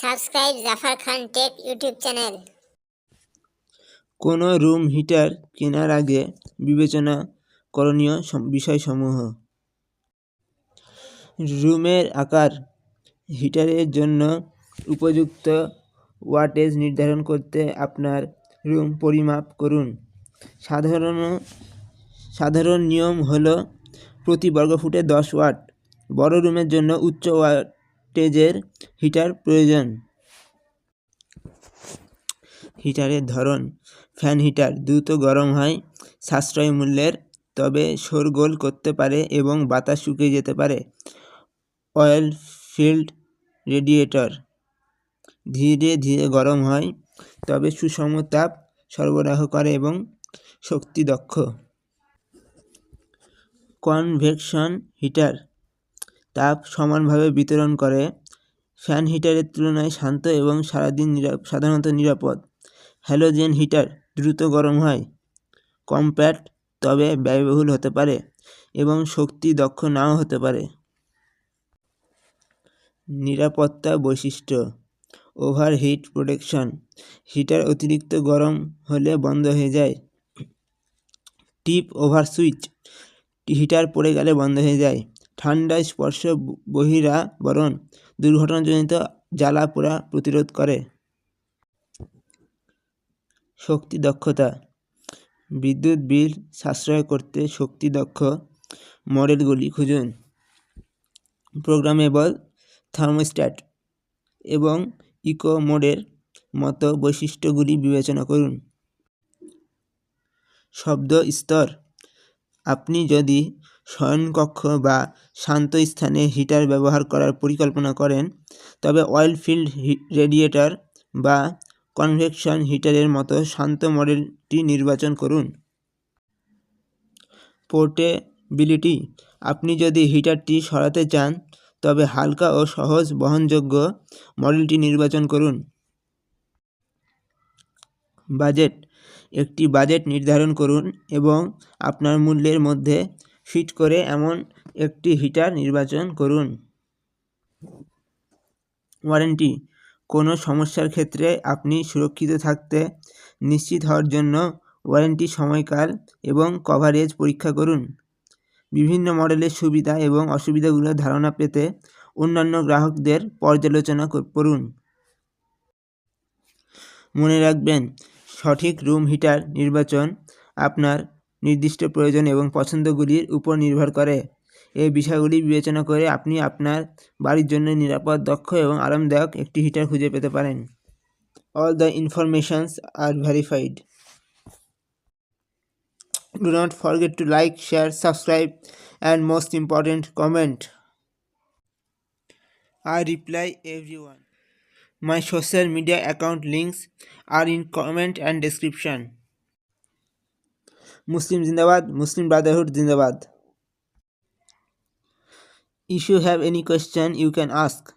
Subscribe Jafar Khan tech YouTube channel. কোনো room heater কেনার আগে বিবেচনা করণীয় সম- বিষয়সমূহ। রুমের আকার হিটারের জন্য উপযুক্ত ওয়াটেজ নির্ধারণ করতে আপনার রুম পরিমাপ করুন। সাধারণ সাধারণ নিয়ম হলো প্রতি বর্গফুটে দশ ওয়াট, বড় রুমের জন্য উচ্চ ওয়াটেজের হিটার প্রয়োজন। হিটারের ধরন ফ্যান হিটার দ্রুত গরম হয়, সাশ্রয় মূল্যের, তবে শোরগোল করতে পারে এবং বাতাস শুকিয়ে যেতে পারে। অয়েল ফিল্ড রেডিয়েটর ধীরে ধীরে গরম হয়, তবে সুষম তাপ সরবরাহ করে এবং শক্তি দক্ষ। কনভেকশন হিটার তাপ সমানভাবে বিতরণ করে। ফ্যান হিটারের তুলনায় শান্ত এবং সারাদিন সাধারণত নিরাপদ। হ্যালোজেন হিটার দ্রুত গরম হয়, কম্প্যাক্ট, তবে ব্যয়বহুল হতে পারে এবং শক্তি দক্ষ নাও হতে পারে। নিরাপত্তা বৈশিষ্ট্য, ওভারহিট প্রোটেকশন, হিটার অতিরিক্ত গরম হলে বন্ধ হয়ে যায়। টিপ ওভার সুইচ, হিটার পড়ে গেলে বন্ধ হয়ে যায়। ঠান্ডা স্পর্শ বহিরাবরণ দুর্ঘটনাজনিত জ্বালা পোড়া প্রতিরোধ করে। শক্তি দক্ষতা। বিদ্যুৎ বিল সাশ্রয় করতে শক্তি দক্ষ মডেলগুলি খুঁজুন। প্রোগ্রামেবল থার্মোস্ট্যাট এবং ইকো মোডের মতো বৈশিষ্ট্যগুলি বিবেচনা করুন। শব্দ স্তর। আপনি যদি শয়নকক্ষ বা শান্ত স্থানে হিটার ব্যবহার করার পরিকল্পনা করেন। তবে অয়েল ফিল্ড রেডিয়েটার বা কনভেকশন হিটারের মতো শান্ত মডেলটি নির্বাচন করুন। পোর্টেবিলিটি, আপনি যদি হিটারটি সরাতে চান, তবে হালকা ও সহজ বহনযোগ্য মডেলটি নির্বাচন করুন। বাজেট, একটি বাজেট নির্ধারণ করুন এবং আপনার মূল্যের মধ্যে ফিট করে এমন একটি হিটার নির্বাচন করুন। ওয়ারেন্টি, কোনো সমস্যার ক্ষেত্রে আপনি সুরক্ষিত থাকতে নিশ্চিত হওয়ার জন্য ওয়ারেন্টি সময়কাল এবং কভারেজ পরীক্ষা করুন। বিভিন্ন মডেলের সুবিধা এবং অসুবিধাগুলোর ধারণা পেতে অন্যান্য গ্রাহকদের পর্যালোচনা করুন। মনে রাখবেন, সঠিক রুম হিটার নির্বাচন আপনার নির্দিষ্ট প্রয়োজন এবং পছন্দগুলির উপর নির্ভর করে। এই বিষয়গুলি বিবেচনা করে আপনি আপনার বাড়ির জন্য নিরাপদ, দক্ষ এবং আরামদায়ক একটি হিটার খুঁজে পেতে পারেন। All the informations are verified do not forget to like share subscribe and most important comment I reply everyone my social media account links are in comment and description मुस्लिम जिंदाबाद मुस्लिम ब्रदारहुड जिंदाबाद if you have any question you can ask